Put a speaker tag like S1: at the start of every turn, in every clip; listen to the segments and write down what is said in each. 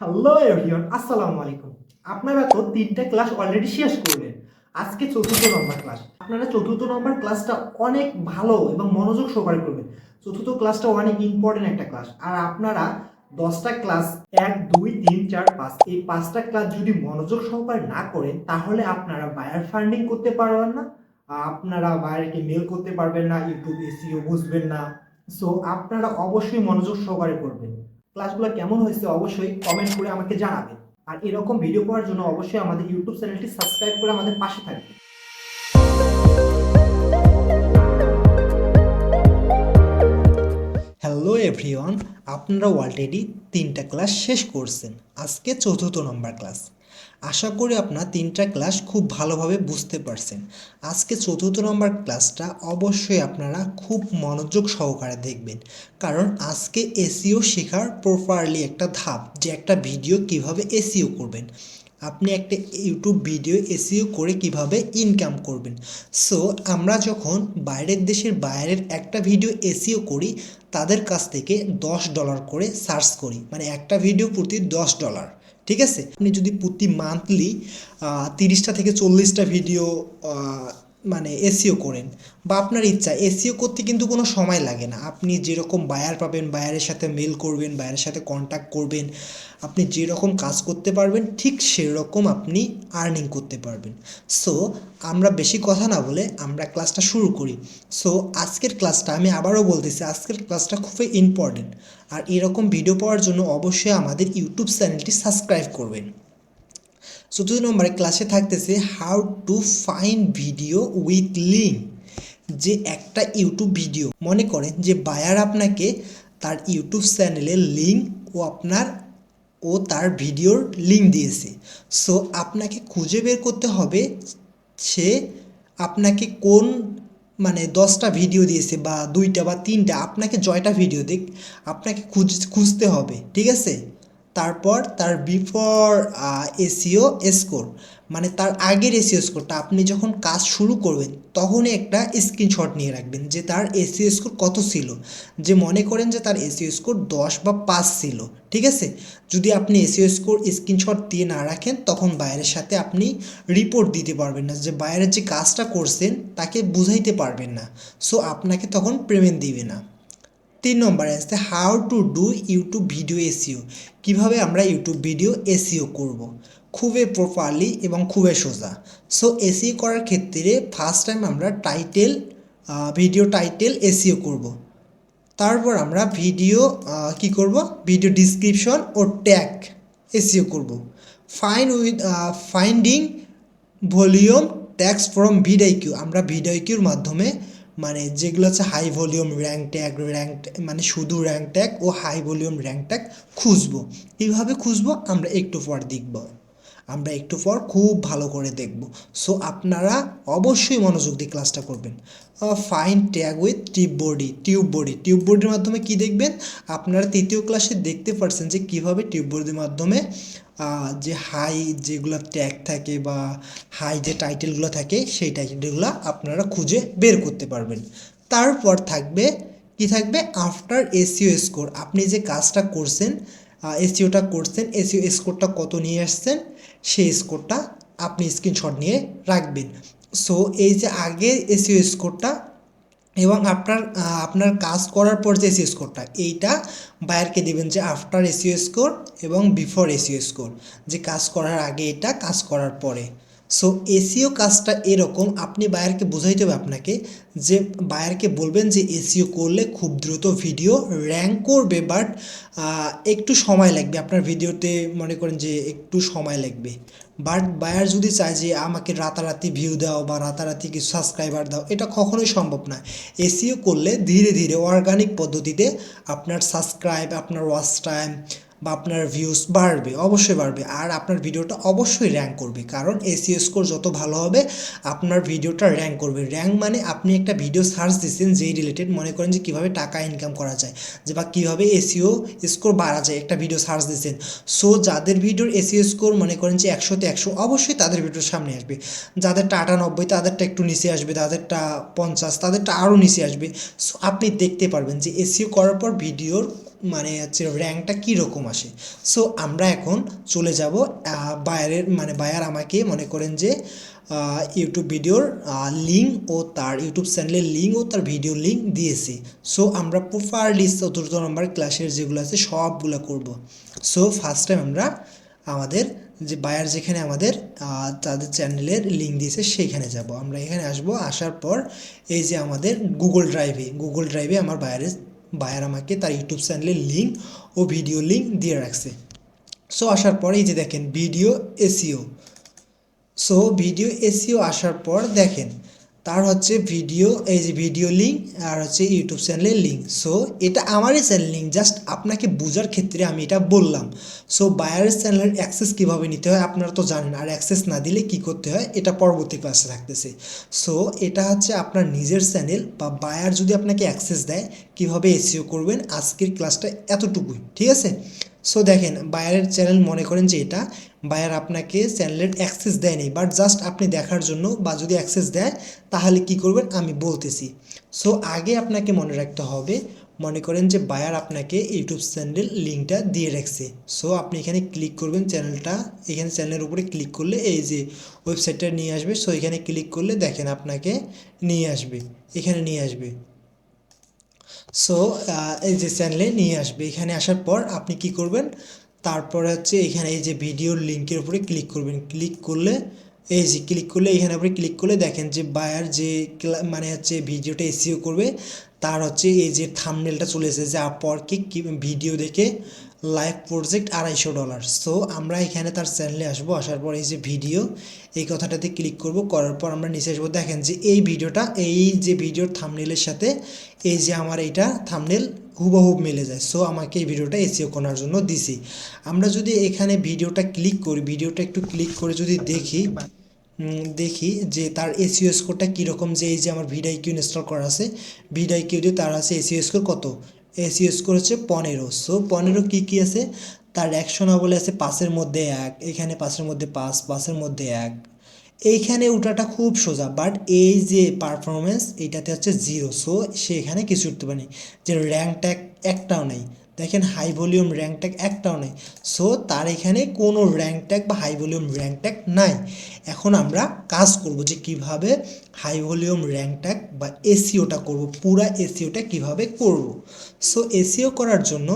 S1: Hello everyone আসসালামু আলাইকুম আপনারা তো তিনটা ক্লাস অলরেডি শেষ করলেন আজকে চতুর্থ নম্বর ক্লাস আপনারা চতুর্থ নম্বর ক্লাসটা অনেক ভালো এবং মনোযোগ সহকারে করবেন চতুর্থ ক্লাসটা অনেক ইম্পর্টেন্ট একটা ক্লাস আর আপনারা দশটা ক্লাস এক দুই তিন চার পাঁচ এই পাঁচটা ক্লাস যদি মনোযোগ সহকারে না করেন তাহলে আপনারা বায়ার ফান্ডিং করতে পারবেন না আপনারা বায়ারকে মেল করতে পারবেন না ইউটিউব এসিও বুঝবেন না সো আপনারা অবশ্যই মনোযোগ সহকারে করবেন ক্লাসগুলো কেমন হয়েছে অবশ্যই কমেন্ট করে আমাকে জানাবে আর এরকম ভিডিও পাওয়ার জন্য অবশ্যই আমাদের ইউটিউব চ্যানেলটি সাবস্ক্রাইব করে আমাদের পাশে থাকবে
S2: হ্যালো এভরিওয়ান আপনারা অলরেডি তিনটা ক্লাস শেষ করছেন আজকে চতুর্থ নম্বর ক্লাস আশা করি আপনার তিনটা ক্লাস খুব ভালোভাবে বুঝতে পারছেন আজকে চতুর্থ নম্বর ক্লাসটা অবশ্যই আপনারা খুব মনোযোগ সহকারে দেখবেন কারণ আজকে এসিও শেখার প্রপারলি একটা ধাপ যে একটা ভিডিও কিভাবে এসিও করবেন আপনি একটা ইউটিউব ভিডিও এসিও করে কিভাবে ইনকাম করবেন সো আমরা যখন বাইরের দেশের বাইরের একটা ভিডিও এসিও করি তাদের কাছ থেকে দশ ডলার করে সার্চ করি মানে একটা ভিডিও প্রতি দশ ডলার ঠিক আছে আপনি যদি প্রতি মান্থলি তিরিশটা থেকে চল্লিশটা ভিডিও মানে এসিও e করেন বা আপনার ইচ্ছা এসিও e করতে কিন্তু কোনো সময় লাগে না আপনি যেরকম বায়ার পাবেন বায়ারের সাথে মেল করবেন বায়ারের সাথে কন্ট্যাক্ট করবেন আপনি যেরকম কাজ করতে পারবেন ঠিক সেরকম আপনি আর্নিং করতে পারবেন সো আমরা বেশি কথা না বলে আমরা ক্লাসটা শুরু করি সো আজকের ক্লাসটা আমি আবারও বলতেছি আজকের ক্লাসটা খুবই ইম্পর্টেন্ট আর এরকম ভিডিও পাওয়ার জন্য অবশ্যই আমাদের ইউটিউব চ্যানেলটি সাবস্ক্রাইব করবেন চতুর্থ নম্বরে ক্লাসে থাকতেছে how to find video with link যে একটা ইউটিউব ভিডিও মনে করেন যে বায়ার আপনাকে তার ইউটিউব চ্যানেলের লিঙ্ক ও আপনার ও তার ভিডিওর লিঙ্ক দিয়েছে সো আপনাকে খুঁজে বের করতে হবে সে আপনাকে কোন মানে দশটা ভিডিও দিয়েছে বা দুইটা বা তিনটা আপনাকে জয়টা ভিডিও দেখ আপনাকে খুঁজ খুঁজতে হবে ঠিক আছে তারপর তার বিফোর এসিও স্কোর মানে তার আগের এসিও স্কোরটা e আপনি যখন কাজ শুরু করবেন তখনই একটা স্ক্রিনশট নিয়ে রাখবেন যে তার এসিও স্কোর e কত ছিল যে মনে করেন যে তার এসিও স্কোর e দশ বা পাঁচ ছিল ঠিক আছে যদি আপনি এসিও স্কোর স্ক্রিনশট দিয়ে না রাখেন তখন বাইরের সাথে আপনি রিপোর্ট দিতে পারবেন না যে বাইরের যে কাজটা করছেন তাকে বুঝাইতে পারবেন না সো আপনাকে তখন পেমেন্ট দিবে না তিন নম্বরে আসছে how to do YouTube video SEO কীভাবে আমরা ইউটিউব ভিডিও এসিও করব। খুবই প্রপারলি এবং খুবই সোজা সো এসিও e করার ক্ষেত্রে ফার্স্ট টাইম আমরা টাইটেল ভিডিও টাইটেল এসিও করব। তারপর আমরা ভিডিও কি করব ভিডিও ডিসক্রিপশন ও ট্যাগ এসিও e করব। Fine with finding volume tax from vidIQ আমরা ভিডিও কিউর মাধ্যমে মানে যেগুলো হচ্ছে high volume rank tag rank মানে শুধু র্যাঙ্ক ট্যাগ ও হাই ভলিউম র্যাঙ্ক ট্যাগ খুঁজবো এইভাবে খুঁজবো আমরা একটু পর দেখব আমরা একটু পর খুব ভালো করে দেখব সো আপনারা অবশ্যই মনোযোগ দিয়ে ক্লাসটা করবেন fine tag with TubeBuddy TubeBuddy টিউব বডির মাধ্যমে কি দেখবেন আপনারা তৃতীয় ক্লাসে দেখতে পারছেন যে কিভাবে টিউব বডির মাধ্যমে যে হাই যেগুলো ট্যাগ থাকে বা হাই যে টাইটেলগুলো থাকে সেই টাইটেলগুলো আপনারা খুঁজে বের করতে পারবেন তারপর থাকবে কি থাকবে আফটার এসিও স্কোর আপনি যে কাজটা করছেন এসিওটা e করছেন এসিও স্কোরটা e কত নিয়ে আসছেন সেই স্কোরটা আপনি স্ক্রিনশট নিয়ে রাখবেন সো এই যে আগে এসিও স্কোরটা এবং আপনার আপনার কাজ করার পর যে এসিও স্কোরটা এইটা বায়ারকে দেবেন যে আফটার এসিও স্কোর এবং বিফোর এসিও স্কোর যে কাজ করার আগে এটা কাজ করার পরে সো এসিও কাজটা এরকম আপনি বায়ারকে বোঝাইতে হবে আপনাকে যে বায়ারকে বলবেন যে এসিও করলে খুব দ্রুত ভিডিও র্যাঙ্ক করবে বাট একটু সময় লাগবে আপনার ভিডিওতে মনে করেন যে একটু সময় লাগবে বাট বায়ার যদি চায় যে আমাকে রাতারাতি ভিউ দাও বা রাতারাতি কিছু সাবস্ক্রাইবার দাও এটা কখনোই সম্ভব না এসিও করলে ধীরে ধীরে অর্গানিক পদ্ধতিতে আপনার সাবস্ক্রাইব আপনার ওয়াচ টাইম বা আপনার ভিউজ বাড়বে অবশ্যই বাড়বে আর আপনার ভিডিওটা অবশ্যই র্যাঙ্ক করবে কারণ এসিও স্কোর যত ভালো হবে আপনার ভিডিওটা র্যাঙ্ক করবে র্যাঙ্ক মানে আপনি একটা ভিডিও সার্চ দিচ্ছেন যেই রিলেটেড মনে করেন যে কীভাবে টাকা ইনকাম করা যায় যে বা কীভাবে এসিও স্কোর বাড়া যায় একটা ভিডিও সার্চ দিচ্ছেন সো যাদের ভিডিওর এসিও স্কোর মনে করেন যে একশোতে একশো অবশ্যই তাদের ভিডিওর সামনে আসবে যাদের টাটা নব্বই তাদেরটা একটু নিচে আসবে তাদেরটা পঞ্চাশ তাদেরটা আরও নিচে আসবে সো আপনি দেখতে পারবেন যে এসিও করার পর ভিডিওর মানে হচ্ছে র্যাঙ্কটা কীরকম আসে সো আমরা এখন চলে যাব বায়ারের মানে বায়ার আমাকে মনে করেন যে ইউটিউব ভিডিওর লিঙ্ক ও তার ইউটিউব চ্যানেলের লিঙ্ক ও তার ভিডিও লিঙ্ক দিয়েছে সো আমরা প্রপারলি চতুর্থ নম্বর ক্লাসের যেগুলো আছে সবগুলো করব সো ফার্স্ট টাইম আমরা আমাদের যে বায়ার যেখানে আমাদের তাদের চ্যানেলের লিঙ্ক দিয়েছে সেইখানে যাব আমরা এখানে আসব আসার পর এই যে আমাদের গুগল ড্রাইভে গুগল ড্রাইভে আমার বায়ারের ভাইয়ার আমাকে তার ইউটিউব চ্যানেলের লিঙ্ক ও ভিডিও লিঙ্ক দিয়ে রাখছে সো আসার পরে এই যে দেখেন video SEO so video SEO আসার পর দেখেন তার হচ্ছে ভিডিও এই যে ভিডিও লিঙ্ক আর হচ্ছে ইউটিউব চ্যানেলের লিঙ্ক সো এটা আমারই চ্যানেল লিঙ্ক জাস্ট আপনাকে বোঝার ক্ষেত্রে আমি এটা বললাম সো বায়ার চ্যানেলের অ্যাক্সেস কীভাবে নিতে হয় আপনারা তো জানেন আর অ্যাক্সেস না দিলে কি করতে হয় এটা পরবর্তী ক্লাসে থাকতেছে সো এটা হচ্ছে আপনার নিজের চ্যানেল বা বায়ার যদি আপনাকে অ্যাক্সেস দেয় কীভাবে এসিও করবেন আজকের ক্লাসটা এতটুকুই ঠিক আছে সো দেখেন বায়ারের চ্যানেল মনে করেন যে এটা বায়ার আপনাকে চ্যানেলের অ্যাক্সেস দেয়নি বাট জাস্ট আপনি দেখার জন্য বা যদি অ্যাক্সেস দেয় তাহলে কি করবেন আমি বলতেছি সো আগে আপনাকে মনে রাখতে হবে মনে করেন যে বায়ার আপনাকে ইউটিউব চ্যানেল লিঙ্কটা দিয়ে রাখছে সো আপনি এখানে ক্লিক করবেন চ্যানেলটা এখানে চ্যানেলের উপরে ক্লিক করলে এই যে ওয়েবসাইটটা নিয়ে আসবে সো এখানে ক্লিক করলে দেখেন আপনাকে নিয়ে আসবে এখানে নিয়ে আসবে সো এই যে চ্যানেলে নিয়ে আসবে এখানে আসার পর আপনি কি করবেন তারপরে হচ্ছে এখানে এই যে ভিডিওর লিঙ্কের উপরে ক্লিক করবেন ক্লিক করলে এই যে ক্লিক করলে এখানে আপনি ক্লিক করলে দেখেন যে বায়ার যে মানে হচ্ছে ভিডিওটা এসিও করবে তার হচ্ছে এই যে থামনেলটা চলে এসেছে যে কি ভিডিও দেখে লাইভ প্রজেক্ট আড়াইশো ডলার সো আমরা এখানে তার চ্যানেলে আসবো আসার পর এই যে ভিডিও এই কথাটাতে ক্লিক করব করার পর আমরা নিচে আসবো দেখেন যে এই ভিডিওটা এই যে ভিডিওর থামনেলের সাথে এই যে আমার এইটা থামনেল হুবহু মিলে যায় সো আমাকে এই ভিডিওটা এসিও করার জন্য দিছি আমরা যদি এখানে ভিডিওটা ক্লিক করি ভিডিওটা একটু ক্লিক করে যদি দেখি দেখি যে তার এসিও স্কোরটা কীরকম যে এই যে আমার ভিডাই কিউ ইনস্টল করা আছে ভিডাই কিউ দিয়ে তার আছে এসিও স্কোর কত এস ইউজ করেছে পনেরো সো পনেরো কী কী আছে তার অ্যাকশনাবলে আছে পাঁচের মধ্যে এক এখানে পাঁচের মধ্যে পাঁচ পাঁচের মধ্যে এক এইখানে উঠাটা খুব সোজা বাট এই যে পারফরমেন্স এইটাতে হচ্ছে জিরো সো সে এখানে কিছু উঠতে পারেনি যে র্যাঙ্কটা একটাও নেই দেখেন হাই ভলিউম র্যাঙ্ক ট্যাগ একটাও নেই সো তার এখানে কোনো র্যাঙ্ক ট্যাগ বা হাই ভলিউম র্যাঙ্ক ট্যাগ নাই এখন আমরা কাজ করব যে কিভাবে হাই ভলিউম র্যাঙ্ক ট্যাগ বা এসিওটা করব পুরা এসিওটা কিভাবে করব সো এসিও করার জন্য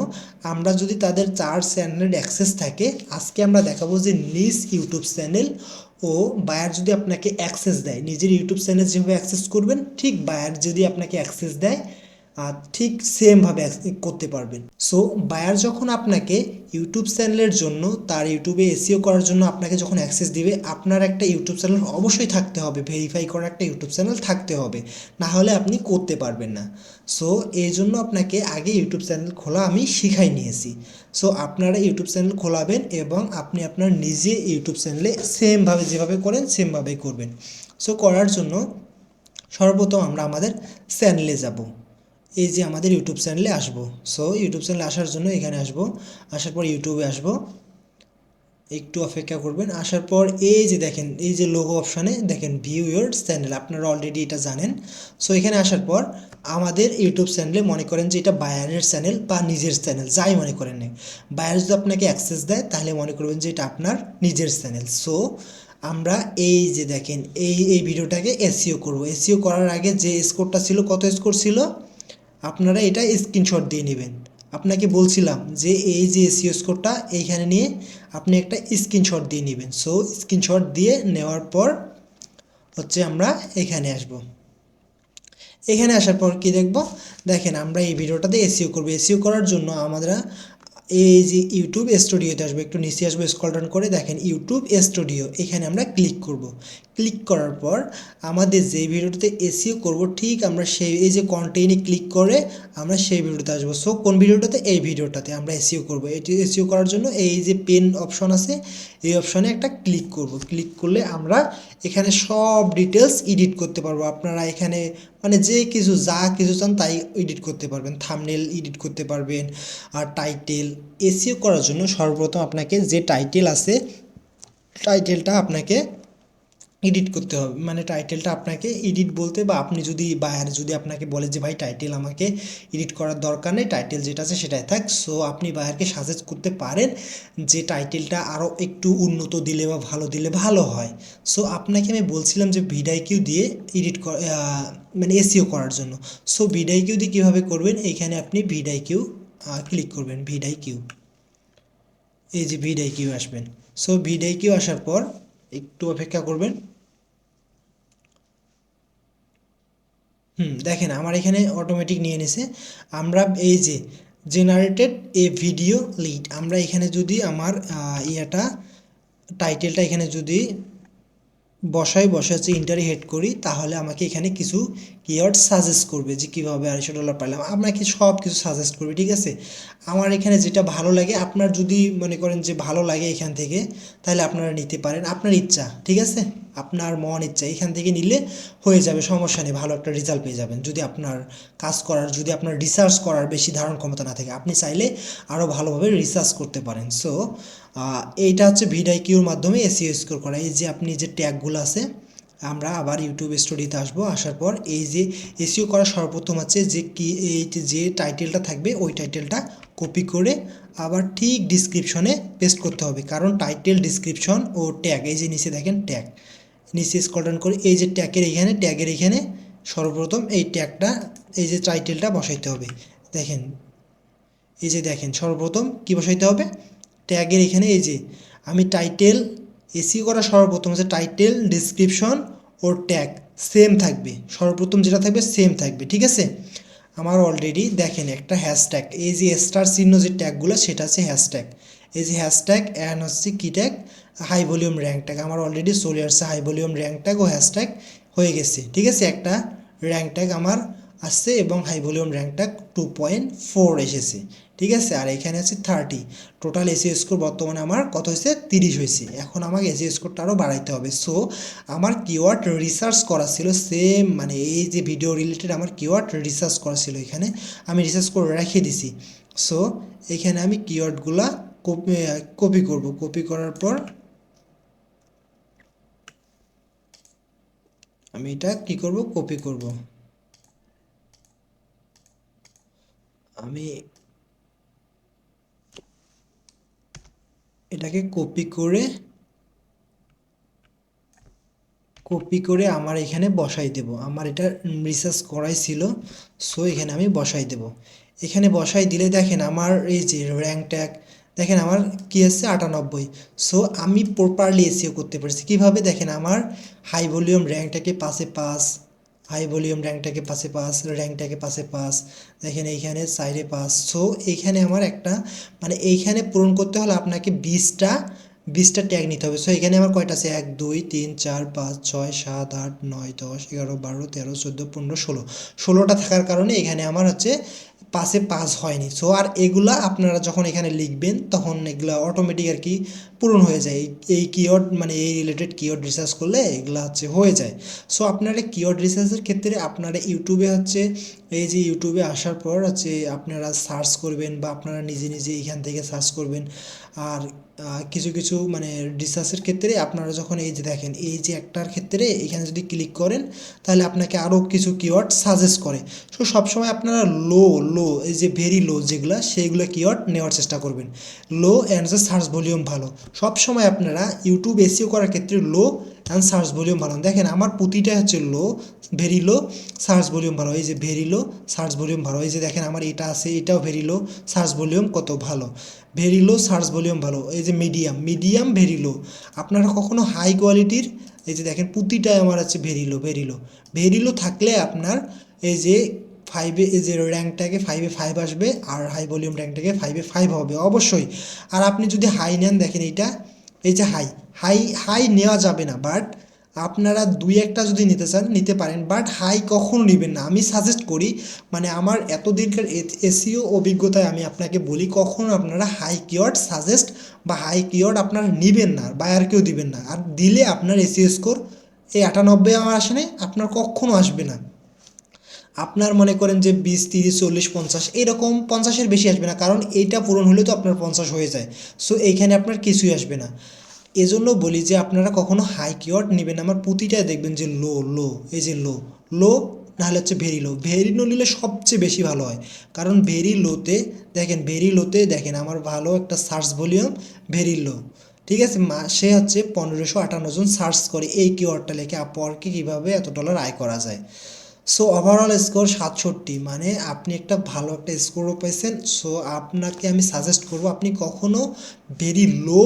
S2: আমরা যদি তাদের চার চ্যানেলের অ্যাক্সেস থাকে আজকে আমরা দেখাবো যে নিজ ইউটিউব চ্যানেল ও বায়ার যদি আপনাকে অ্যাক্সেস দেয় নিজের ইউটিউব চ্যানেল যেভাবে অ্যাক্সেস করবেন ঠিক বায়ার যদি আপনাকে অ্যাক্সেস দেয় আর ঠিক সেমভাবে করতে পারবেন সো বায়ার যখন আপনাকে ইউটিউব চ্যানেলের জন্য তার ইউটিউবে এসিও করার জন্য আপনাকে যখন অ্যাক্সেস দিবে আপনার একটা ইউটিউব চ্যানেল অবশ্যই থাকতে হবে ভেরিফাই করার একটা ইউটিউব চ্যানেল থাকতে হবে না হলে আপনি করতে পারবেন না সো এই জন্য আপনাকে আগে ইউটিউব চ্যানেল খোলা আমি শিখাই নিয়েছি সো আপনারা ইউটিউব চ্যানেল খোলাবেন এবং আপনি আপনার নিজে ইউটিউব চ্যানেলে সেমভাবে যেভাবে করেন সেমভাবেই করবেন সো করার জন্য সর্বপ্রথম আমরা আমাদের চ্যানেলে যাবো এই যে আমাদের ইউটিউব চ্যানেলে আসব সো ইউটিউব চ্যানেলে আসার জন্য এখানে আসব আসার পর ইউটিউবে আসব একটু অপেক্ষা করবেন আসার পর এই যে দেখেন এই যে লোগো অপশানে দেখেন ভিউ ইউর চ্যানেল আপনারা অলরেডি এটা জানেন সো এখানে আসার পর আমাদের ইউটিউব চ্যানেলে মনে করেন যে এটা বায়ারের চ্যানেল বা নিজের চ্যানেল যাই মনে করেন বায়ার যদি আপনাকে অ্যাক্সেস দেয় তাহলে মনে করবেন যে এটা আপনার নিজের চ্যানেল সো আমরা এই যে দেখেন এই এই ভিডিওটাকে এসিও করব এসিও করার আগে যে স্কোরটা ছিল কত স্কোর ছিল আপনারা এটা স্ক্রিনশট দিয়ে নেবেন আপনাকে বলছিলাম যে এই যে এসিও স্কোরটা এইখানে নিয়ে আপনি একটা স্ক্রিনশট দিয়ে নেবেন সো স্ক্রিনশট দিয়ে নেওয়ার পর হচ্ছে আমরা এখানে আসব এখানে আসার পর কি দেখব দেখেন আমরা এই ভিডিওটাতে এসিও করব এসিও করার জন্য আমরা এই যে ইউটিউব স্টুডিওতে আসবো একটু নিচে আসবো স্কলডাউন করে দেখেন ইউটিউব স্টুডিও এখানে আমরা ক্লিক করব ক্লিক করার পর আমাদের যে ভিডিওতে এসিও করব ঠিক আমরা সেই এই যে কন্টেইনে ক্লিক করে আমরা সেই ভিডিওতে আসবো সো কোন ভিডিওটাতে এই ভিডিওটাতে আমরা এসিও করব এটি এসিও করার জন্য এই যে পেন অপশন আছে এই অপশনে একটা ক্লিক করব ক্লিক করলে আমরা এখানে সব ডিটেলস এডিট করতে পারবো আপনারা এখানে মানে যে কিছু যা কিছু চান তাই এডিট করতে পারবেন থামনেল এডিট করতে পারবেন আর টাইটেল এসিও করার জন্য সর্বপ্রথম আপনাকে যে টাইটেল আছে টাইটেলটা আপনাকে এডিট করতে হবে মানে টাইটেলটা আপনাকে এডিট বলতে বা আপনি যদি বায়ার যদি আপনাকে বলে যে ভাই টাইটেল আমাকে এডিট করার দরকার নেই টাইটেল যেটা আছে সেটাই থাক সো আপনি বায়ারকে সাজেস্ট করতে পারেন যে টাইটেলটা আরও একটু উন্নত দিলে বা ভালো দিলে ভালো হয় সো আপনাকে আমি বলছিলাম যে কিউ দিয়ে এডিট মানে এসিও e করার জন্য সো কিউ দিয়ে কীভাবে করবেন এইখানে আপনি কিউ ক্লিক করবেন কিউ এই যে কিউ আসবেন সো কিউ আসার পর একটু অপেক্ষা করবেন হুম দেখেন আমার এখানে অটোমেটিক নিয়ে নিছে আমরা এই যে জেনারেটেড এ ভিডিও লিড আমরা এখানে যদি আমার ইয়াটা টাইটেলটা এখানে যদি বসাই বসে হচ্ছে ইন্টারে হেড করি তাহলে আমাকে এখানে কিছু কিওয়ার্ড সাজেস্ট করবে যে কীভাবে আড়াইশো ডলার পাইলাম আপনাকে সব কিছু সাজেস্ট করবে ঠিক আছে আমার এখানে যেটা ভালো লাগে আপনার যদি মনে করেন যে ভালো লাগে এখান থেকে তাহলে আপনারা নিতে পারেন আপনার ইচ্ছা ঠিক আছে আপনার মন ইচ্ছা এখান থেকে নিলে হয়ে যাবে সমস্যা নেই ভালো একটা রেজাল্ট পেয়ে যাবেন যদি আপনার কাজ করার যদি আপনার রিসার্চ করার বেশি ধারণ ক্ষমতা না থাকে আপনি চাইলে আরও ভালোভাবে রিসার্চ করতে পারেন সো এইটা হচ্ছে ভিডাই কিউর মাধ্যমে এসিও স্কোর e করা এই যে আপনি যে ট্যাগগুলো আছে আমরা আবার ইউটিউব স্টোরিতে আসব আসার পর এই যে এসিও e করা সর্বপ্রথম আছে যে কি এই যে টাইটেলটা থাকবে ওই টাইটেলটা কপি করে আবার ঠিক ডিসক্রিপশনে পেস্ট করতে হবে কারণ টাইটেল ডিসক্রিপশন ও ট্যাগ এই যে নিচে দেখেন ট্যাগ নিচে স্কলডাউন করে এই যে ট্যাগের এখানে ট্যাগের এখানে সর্বপ্রথম এই ট্যাগটা এই যে টাইটেলটা বসাইতে হবে দেখেন এই যে দেখেন সর্বপ্রথম কি বসাইতে হবে ট্যাগের এখানে এই যে আমি টাইটেল এসি করা সর্বপ্রথম হচ্ছে টাইটেল ডিসক্রিপশন ও ট্যাগ সেম থাকবে সর্বপ্রথম যেটা থাকবে সেম থাকবে ঠিক আছে আমার অলরেডি দেখেন একটা হ্যাশট্যাগ এই যে স্টার চিহ্ন যে ট্যাগগুলো সেটা হচ্ছে হ্যাশট্যাগ এই যে হ্যাশট্যাগ অ্যান্ড হচ্ছে কি tag high volume rank tag আমার অলরেডি চলে আসছে হাই ভলিউম র্যাঙ্ক ট্যাগ ও হ্যাশট্যাগ হয়ে গেছে ঠিক আছে একটা র্যাঙ্ক ট্যাগ আমার আসছে এবং হাই ভলিউম র্যাঙ্কটা টু পয়েন্ট ফোর এসেছে ঠিক আছে আর এখানে আছে থার্টি টোটাল এসি স্কোর বর্তমানে আমার কত হয়েছে তিরিশ হয়েছে এখন আমাকে এসি স্কোরটা আরও বাড়াইতে হবে সো আমার কিওয়ার্ড রিসার্চ করা ছিল সেম মানে এই যে ভিডিও রিলেটেড আমার কিওয়ার্ড রিসার্চ করা ছিল এখানে আমি রিসার্চ করে রেখে দিছি সো এখানে আমি কিওয়ার্ডগুলা কপি কপি করব কপি করার পর আমি এটা কি করব কপি করব আমি এটাকে কপি করে কপি করে আমার এখানে বসাই দেব আমার এটা রিসার্চ করাই ছিল সো এখানে আমি বসাই দেব এখানে বসাই দিলে দেখেন আমার এই যে র্যাঙ্ক ট্যাগ দেখেন আমার কি আছে আটানব্বই সো আমি প্রপারলি এসিও করতে পারছি কিভাবে দেখেন আমার হাই ভলিউম র্যাঙ্কটাকে পাশে পাস হাই ভলিউম র্যাঙ্কটাকে পাশে পাস র্যাঙ্কটাকে পাশে পাস দেখেন এইখানে সাইডে পাস সো এইখানে আমার একটা মানে এইখানে পূরণ করতে হলে আপনাকে বিশটা বিশটা ট্যাগ নিতে হবে সো এখানে আমার কয়টা আছে এক দুই তিন চার পাঁচ ছয় সাত আট নয় দশ এগারো বারো তেরো চোদ্দো পনেরো ষোলো ষোলোটা থাকার কারণে এখানে আমার হচ্ছে পাশে পাস হয়নি সো আর এগুলা আপনারা যখন এখানে লিখবেন তখন এগুলা অটোমেটিক আর কি পূরণ হয়ে যায় এই কিওয়ার্ড মানে এই রিলেটেড কিওয়ার্ড রিসার্চ করলে এগুলা হচ্ছে হয়ে যায় সো আপনারা কিওয়ার্ড রিসার্চের ক্ষেত্রে আপনারা ইউটিউবে হচ্ছে এই যে ইউটিউবে আসার পর হচ্ছে আপনারা সার্চ করবেন বা আপনারা নিজে নিজে এখান থেকে সার্চ করবেন আর কিছু কিছু মানে রিসার্চের ক্ষেত্রে আপনারা যখন এই যে দেখেন এই যে একটার ক্ষেত্রে এখানে যদি ক্লিক করেন তাহলে আপনাকে আরও কিছু কিওয়ার্ড সাজেস্ট করে সো সবসময় আপনারা লো লো এই যে ভেরি লো যেগুলো সেইগুলো কিওয়ার্ড নেওয়ার চেষ্টা করবেন লো অ্যান্ড সার্চ ভলিউম ভালো সবসময় আপনারা ইউটিউব এসিও করার ক্ষেত্রে লো অ্যান্ড সার্চ ভলিউম বাড়ান দেখেন আমার প্রতিটা হচ্ছে low very low search volume ভালো এই যে ভেরি লো সার্চ ভলিউম ভালো এই যে দেখেন আমার এটা আছে এটাও ভেরি লো সার্চ ভলিউম কত ভালো ভেরি লো সার্চ ভলিউম ভালো এই যে মিডিয়াম মিডিয়াম ভেরি লো আপনারা কখনো হাই কোয়ালিটির এই যে দেখেন প্রতিটাই আমার আছে very low very low very low থাকলে আপনার এই যে ফাইভে এই যে র্যাঙ্কটাকে ফাইভে ফাইভ আসবে আর হাই ভলিউম র্যাঙ্কটাকে ফাইভে ফাইভ হবে অবশ্যই আর আপনি যদি হাই নেন দেখেন এইটা এই যে হাই হাই হাই নেওয়া যাবে না বাট আপনারা দুই একটা যদি নিতে চান নিতে পারেন বাট হাই কখন নেবেন না আমি সাজেস্ট করি মানে আমার এতদিনকার এসিও অভিজ্ঞতায় আমি আপনাকে বলি কখন আপনারা হাই কিওয়ার্ড সাজেস্ট বা হাই কিওয়ার্ড আপনারা নেবেন না কেউ দিবেন না আর দিলে আপনার এসিও স্কোর এই আটানব্বই আমার আসে না আপনার কখনও আসবে না আপনার মনে করেন যে বিশ তিরিশ চল্লিশ পঞ্চাশ এরকম পঞ্চাশের বেশি আসবে না কারণ এইটা পূরণ হলে তো আপনার পঞ্চাশ হয়ে যায় সো এইখানে আপনার কিছুই আসবে না এজন্য বলি যে আপনারা কখনো হাই কিওয়ার্ড নেবেন আমার প্রতিটাই দেখবেন যে লো লো এই যে লো লো নাহলে হচ্ছে ভেরি লো ভেরি লো নিলে সবচেয়ে বেশি ভালো হয় কারণ ভেরি লোতে দেখেন ভেরি লোতে দেখেন আমার ভালো একটা সার্চ ভলিউম ভেরি লো ঠিক আছে সে হচ্ছে পনেরোশো আটান্ন জন সার্চ করে এই কিওয়ার্ডটা লেখে আপওয়ার্কে কীভাবে এত ডলার আয় করা যায় সো ওভারঅল স্কোর সাতষট্টি মানে আপনি একটা ভালো একটা স্কোরও পেয়েছেন সো আপনাকে আমি সাজেস্ট করব আপনি কখনও ভেরি লো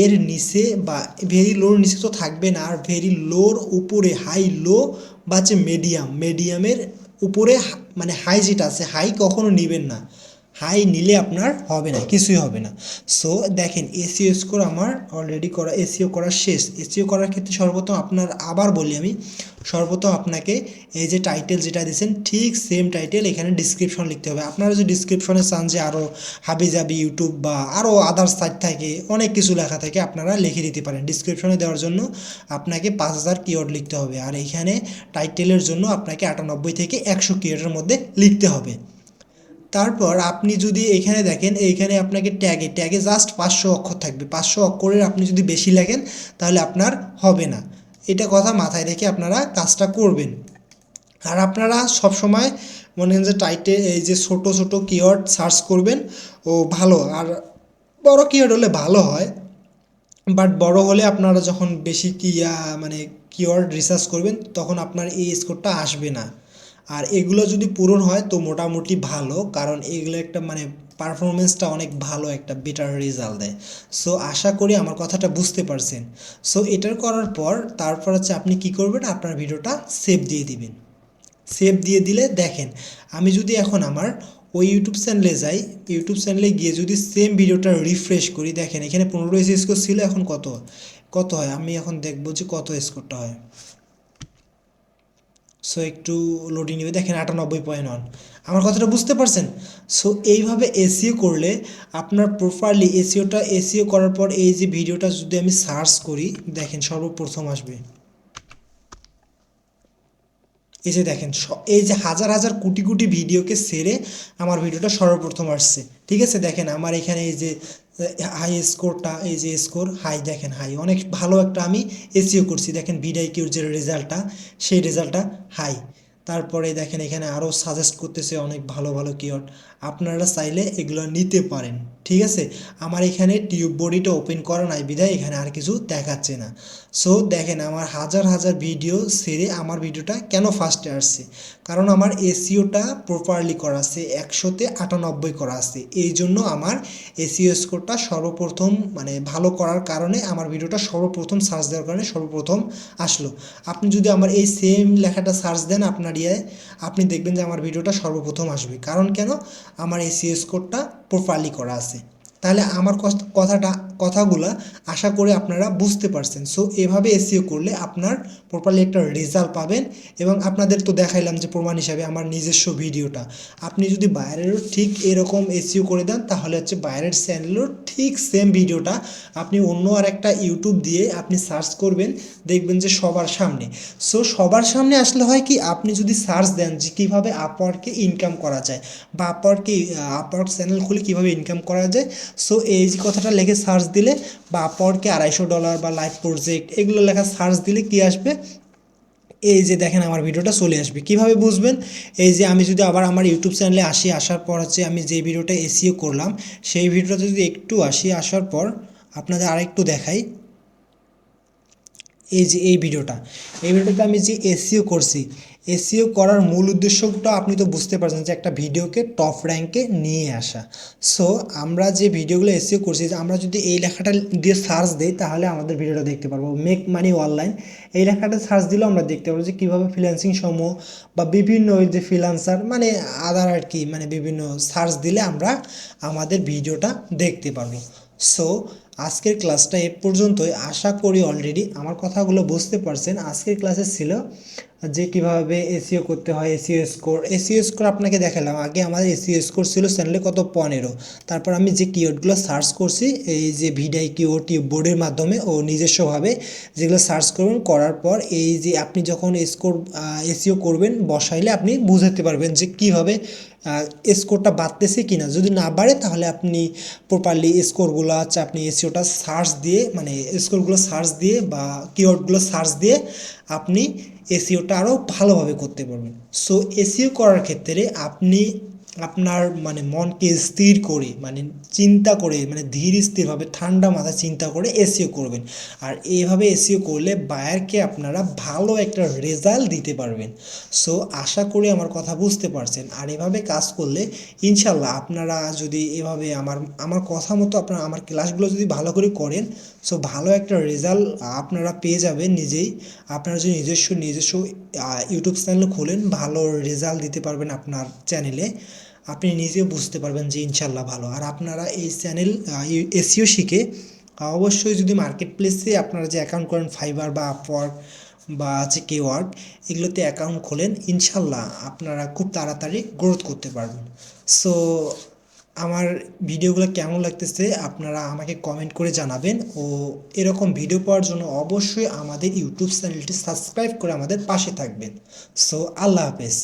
S2: এর নিচে বা ভেরি লোর নিচে তো থাকবে না আর ভেরি লোর উপরে হাই লো বা যে মিডিয়াম মিডিয়ামের উপরে মানে হাই যেটা আছে হাই কখনো নেবেন না হাই নিলে আপনার হবে না কিছুই হবে না সো দেখেন এসিও স্কোর আমার অলরেডি করা এসিও করা শেষ এসিও করার ক্ষেত্রে সর্বপ্রথম আপনার আবার বলি আমি সর্বপ্রথম আপনাকে এই যে টাইটেল যেটা দিয়েছেন ঠিক সেম টাইটেল এখানে ডিসক্রিপশন লিখতে হবে আপনারা যদি ডিসক্রিপশনে চান যে আরও হাবি যাবি ইউটিউব বা আরও আদার সাইট থাকে অনেক কিছু লেখা থাকে আপনারা লিখে দিতে পারেন ডিসক্রিপশনে দেওয়ার জন্য আপনাকে পাঁচ হাজার কিওয়ার্ড লিখতে হবে আর এখানে টাইটেলের জন্য আপনাকে আটানব্বই থেকে একশো কিওয়ার্ডের মধ্যে লিখতে হবে তারপর আপনি যদি এখানে দেখেন এইখানে আপনাকে ট্যাগে ট্যাগে জাস্ট পাঁচশো অক্ষর থাকবে পাঁচশো অক্ষরের আপনি যদি বেশি লাগেন তাহলে আপনার হবে না এটা কথা মাথায় রেখে আপনারা কাজটা করবেন আর আপনারা সব সময় মনে যে টাইটে এই যে ছোটো ছোটো কিওয়ার্ড সার্চ করবেন ও ভালো আর বড় কিওয়ার্ড হলে ভালো হয় বাট বড় হলে আপনারা যখন বেশি কিয়া মানে কিওয়ার্ড রিসার্চ করবেন তখন আপনার এই স্কোরটা আসবে না আর এগুলো যদি পূরণ হয় তো মোটামুটি ভালো কারণ এগুলো একটা মানে পারফরমেন্সটা অনেক ভালো একটা বেটার রেজাল্ট দেয় সো আশা করি আমার কথাটা বুঝতে পারছেন সো এটার করার পর তারপর হচ্ছে আপনি কি করবেন আপনার ভিডিওটা সেভ দিয়ে দিবেন সেভ দিয়ে দিলে দেখেন আমি যদি এখন আমার ওই ইউটিউব চ্যানেলে যাই ইউটিউব চ্যানেলে গিয়ে যদি সেম ভিডিওটা রিফ্রেশ করি দেখেন এখানে পনেরো স্কোর ছিল এখন কত কত হয় আমি এখন দেখবো যে কত স্কোরটা হয় সো একটু লোডিং নেবে দেখেন আটানব্বই পয়েন্ট ওয়ান আমার কথাটা বুঝতে পারছেন সো এইভাবে এসিও করলে আপনার প্রপারলি এসিওটা এসিও করার পর এই যে ভিডিওটা যদি আমি সার্চ করি দেখেন সর্বপ্রথম আসবে এই যে দেখেন এই যে হাজার হাজার কোটি কোটি ভিডিওকে সেরে আমার ভিডিওটা সর্বপ্রথম আসছে ঠিক আছে দেখেন আমার এখানে এই যে হাই স্কোরটা এই যে স্কোর হাই দেখেন হাই অনেক ভালো একটা আমি এসিও করছি দেখেন বিডাই কিউর যে রেজাল্টটা সেই রেজাল্টটা হাই তারপরে দেখেন এখানে আরও সাজেস্ট করতেছে অনেক ভালো ভালো কিওয়ার্ড আপনারা চাইলে এগুলো নিতে পারেন ঠিক আছে আমার এখানে টিউব বডিটা ওপেন করা নাই বিধায় এখানে আর কিছু দেখাচ্ছে না সো দেখেন আমার হাজার হাজার ভিডিও সেরে আমার ভিডিওটা কেন ফার্স্টে আসছে কারণ আমার এসিওটা প্রপারলি করা আছে একশোতে আটানব্বই করা আছে এই জন্য আমার এসিও স্কোরটা সর্বপ্রথম মানে ভালো করার কারণে আমার ভিডিওটা সর্বপ্রথম সার্চ দেওয়ার কারণে সর্বপ্রথম আসলো আপনি যদি আমার এই সেম লেখাটা সার্চ দেন আপনার ইয়ে আপনি দেখবেন যে আমার ভিডিওটা সর্বপ্রথম আসবে কারণ কেন আমার এসিও স্কোরটা প্রপারলি করা আছে তাহলে আমার কথাটা কথাগুলো আশা করি আপনারা বুঝতে পারছেন সো এভাবে এসিও করলে আপনার প্রপারলি একটা রেজাল্ট পাবেন এবং আপনাদের তো দেখাইলাম যে প্রমাণ হিসাবে আমার নিজস্ব ভিডিওটা আপনি যদি বাইরেরও ঠিক এরকম এসিও করে দেন তাহলে হচ্ছে বাইরের চ্যানেলেরও ঠিক সেম ভিডিওটা আপনি অন্য আর একটা ইউটিউব দিয়ে আপনি সার্চ করবেন দেখবেন যে সবার সামনে সো সবার সামনে আসলে হয় কি আপনি যদি সার্চ দেন যে কীভাবে আপওয়ার্কে ইনকাম করা যায় বা আপওয়ার্কে আপওয়ার্ক চ্যানেল খুলে কীভাবে ইনকাম করা যায় সো এই কথাটা লেখে সার্চ দিলে বা আপওয়ার্ডকে আড়াইশো ডলার বা লাইভ প্রজেক্ট এগুলো লেখা সার্চ দিলে কি আসবে এই যে দেখেন আমার ভিডিওটা চলে আসবে কিভাবে বুঝবেন এই যে আমি যদি আবার আমার ইউটিউব চ্যানেলে আসি আসার পর হচ্ছে আমি যে ভিডিওটা এসিও করলাম সেই ভিডিওটা যদি একটু আসি আসার পর আপনাদের আরেকটু দেখাই এই যে এই ভিডিওটা এই ভিডিওটা আমি যে এসিও করছি এসিও করার মূল উদ্দেশ্যটা আপনি তো বুঝতে পারছেন যে একটা ভিডিওকে টপ র্যাঙ্কে নিয়ে আসা সো আমরা যে ভিডিওগুলো এসিও করছি আমরা যদি এই লেখাটা দিয়ে সার্চ দিই তাহলে আমাদের ভিডিওটা দেখতে পারবো মেক মানি অনলাইন এই লেখাটা সার্চ দিলেও আমরা দেখতে পারবো যে কীভাবে ফ্রিল্যান্সিং সমূহ বা বিভিন্ন ওই যে ফ্রিল্যান্সার মানে আদার আর কি মানে বিভিন্ন সার্চ দিলে আমরা আমাদের ভিডিওটা দেখতে পারবো সো আজকের ক্লাসটা এ পর্যন্তই আশা করি অলরেডি আমার কথাগুলো বুঝতে পারছেন আজকের ক্লাসে ছিল যে কিভাবে এসিও করতে হয় এসিও স্কোর এসিও স্কোর আপনাকে দেখালাম আগে আমাদের এসিও স্কোর ছিল চ্যানেলে কত পনেরো তারপর আমি যে কিওয়ার্ডগুলো সার্চ করছি এই যে ভিডিআই কিও বোর্ডের মাধ্যমে ও নিজস্বভাবে যেগুলো সার্চ করবেন করার পর এই যে আপনি যখন স্কোর এসিও করবেন বসাইলে আপনি বুঝাতে পারবেন যে কিভাবে স্কোরটা বাড়তেছে কিনা যদি না বাড়ে তাহলে আপনি প্রপারলি স্কোরগুলো আছে আপনি এসিও সেটা সার্চ দিয়ে মানে স্কোরগুলো সার্চ দিয়ে বা কিওয়ার্ডগুলো সার্চ দিয়ে আপনি এসিওটা আরও ভালোভাবে করতে পারবেন সো এসিও করার ক্ষেত্রে আপনি আপনার মানে মনকে স্থির করে মানে চিন্তা করে মানে ধীর স্থিরভাবে ঠান্ডা মাথা চিন্তা করে এসিও e করবেন আর এইভাবে এসিও e করলে বায়ারকে আপনারা ভালো একটা রেজাল্ট দিতে পারবেন সো আশা করি আমার কথা বুঝতে পারছেন আর এভাবে কাজ করলে ইনশাল্লাহ আপনারা যদি এভাবে আমার আমার কথা মতো আপনারা আমার ক্লাসগুলো যদি ভালো করে করেন সো ভালো একটা রেজাল্ট আপনারা পেয়ে যাবেন নিজেই আপনারা যদি নিজস্ব নিজস্ব ইউটিউব চ্যানেল খোলেন ভালো রেজাল্ট দিতে পারবেন আপনার চ্যানেলে আপনি নিজেও বুঝতে পারবেন যে ইনশাল্লাহ ভালো আর আপনারা এই চ্যানেল এসিও শিখে অবশ্যই যদি মার্কেট প্লেসে আপনারা যে অ্যাকাউন্ট করেন ফাইবার বা আপওয়ার বা আছে কেওয়ার্ক এগুলোতে অ্যাকাউন্ট খোলেন ইনশাল্লাহ আপনারা খুব তাড়াতাড়ি গ্রোথ করতে পারবেন সো আমার ভিডিওগুলো কেমন লাগতেছে আপনারা আমাকে কমেন্ট করে জানাবেন ও এরকম ভিডিও পাওয়ার জন্য অবশ্যই আমাদের ইউটিউব চ্যানেলটি সাবস্ক্রাইব করে আমাদের পাশে থাকবেন সো আল্লাহ হাফেজ